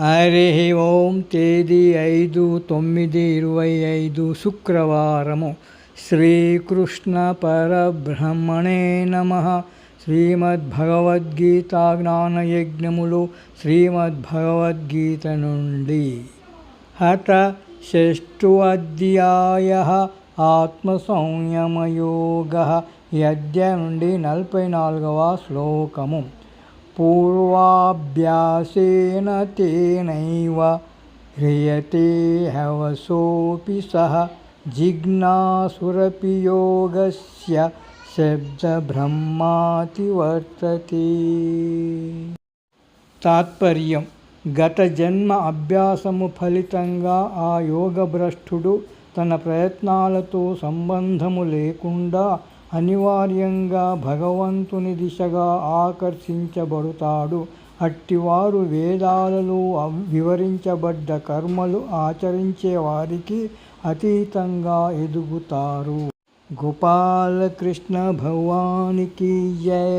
హరి ఓం తేదీ ఐదు తొమ్మిది ఇరవై ఐదు శుక్రవారము. శ్రీకృష్ణ పరబ్రహ్మణే నమ. శ్రీమద్భగవద్గీత జ్ఞానయజ్ఞములు శ్రీమద్భగవద్గీత నుండి. హత షష్ఠు అధ్యాయ. ఆత్మసంయమయోగ. యజ్ఞ నుండి నలభై నాలుగవ శ్లోకము. पूर्वाभ्यासेन तेनैव ह्रियते हवसोऽपि सः जिज्ञासुरपि योगस्य शब्दब्रह्मातिवर्तते। तात्पर्यं गतजन्म ఆ యోగభ్రష్టుడు తన ప్రయత్నాలతో సంబంధము లేకుండా అనివార్యంగా భగవంతుని దిశగా ఆకర్షించబడుతాడు. అట్టివారు వేదాలలో వివరించబడ్డ కర్మలు ఆచరించే వారికి అతీతంగా ఎదుగుతారు. గోపాలకృష్ణ భగవానికి జయ.